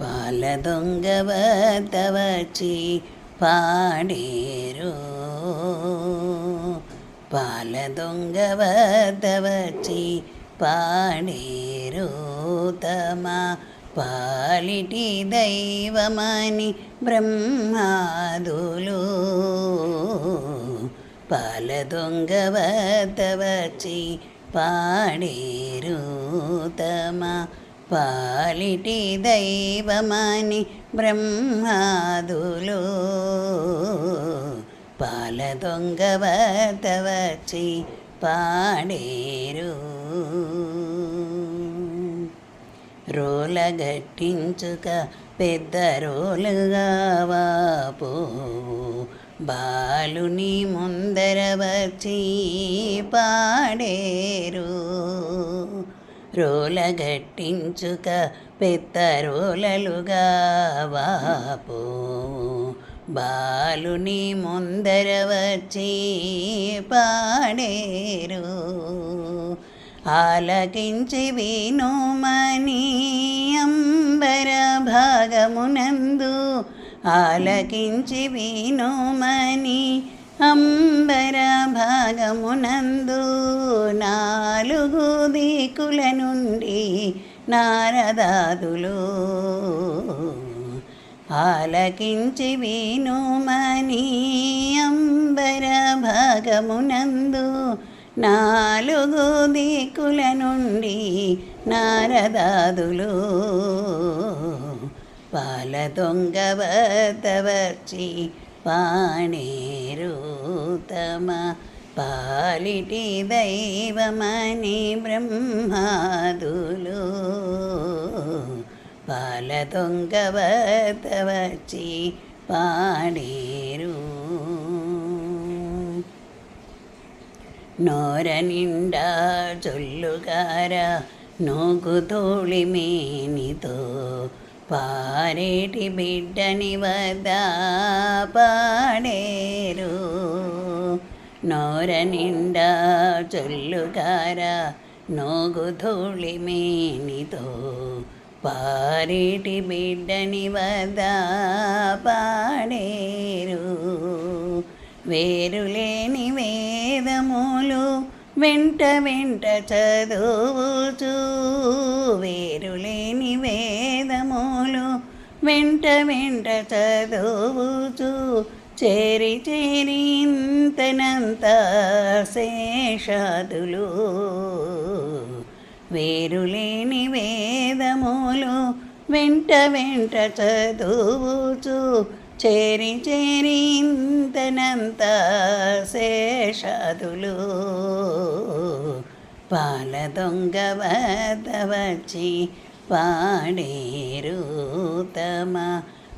పాల దొంగ వద్ద వచ్చి పాడేరు పాల దొంగ వద్ద వచ్చి పాడేరు తమ పాలిటి దైవమని బ్రహ్మాదులు పాల దొంగ వద్ద వచ్చి పాడేరు తమ పాలిటి దైవమని బ్రహ్మాదులు. పాల దొంగ వద్ద వచ్చి పాడేరు. రోలగట్టించుక పెద్ద రోలుగా వాపు. బాలుని ముందర వచ్చి పాడేరు. రోలగట్టించుక పెద్ద రోలలుగా వాపు. బాలుని ముందర వచ్చి పాడేరు. ఆలకించి వినుమని అంబర భాగమునందు. ఆలకించి వినుమని అంబర భాగమునందు నాలుగు దిక్కుల నుండి నారదాదులు ఆలకించి వినుమని అంబర భాగమునందు నాలుగు దిక్కుల నుండి నారదాదులు పాల దొంగ వచ్చి పాణేరు తమ పాలిటి దైవమని బ్రహ్మాదులు పాల దొంగ వద్ద వచ్చి పారేటి బిడ్డని వద్ద పాడేరు. నోర నిండా చొల్లుగార నోగు ధూళి మేనితో పారేటి బిడ్డని వద్ద పాడేరు. వేరులేని వేదములు వెంట వెంట చదువుచు వేరులేని వేదములు వెంట వెంట చదువుతూ చేరి చేరి ఇంతనంత శేషాదులు. వేరులేని వేదములు వెంట వెంట చదువుచు చేరి చేరి ఇంతనంత శేషాదులు. పాల దొంగ వద్ద వచ్చి పాడేరు తమ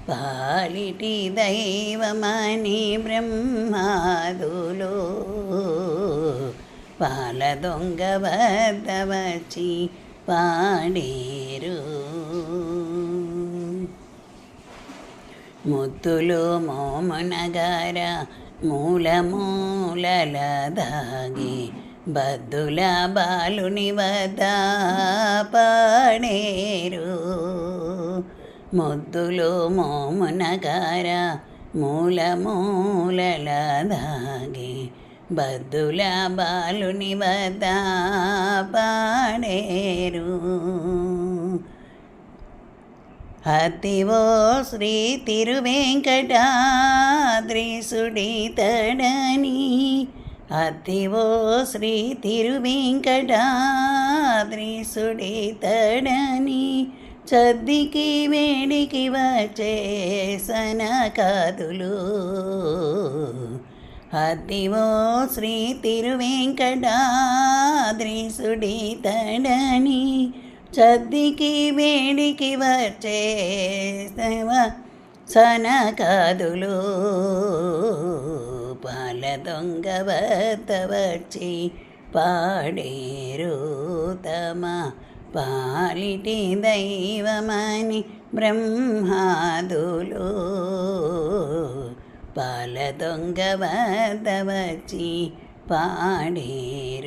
పాలిటి దైవమని బ్రహ్మాదులు పాల దొంగ వద్ద వచ్చి పాడేరు ముద్దులు మోమునగార మూల మూలల దాగి బద్దుల బాలుని వద పాడేరు. ముద్దులు మోమునగార మూల మూలల దాగి. బద్దుల బాలుని వద పాడేరు. అతివో శ్రీ తిరువెంకటాద్రీసుడితడని అతివో శ్రీ తిరువెంకటాద్రీసుడితడని చద్దికి వేడికి వచ్చే సనకాదులు. అతివో శ్రీ తిరువెంకటాద్రీసుడితడని చద్దికి వేడికి వచ్చేసన సనకాదులు. కాదులు దొంగ వద్ద వచ్చి పాడేరు తమ పాలిటి దైవమని బ్రహ్మాదులు పాల దొంగ వద్ద వచ్చి పాడేరు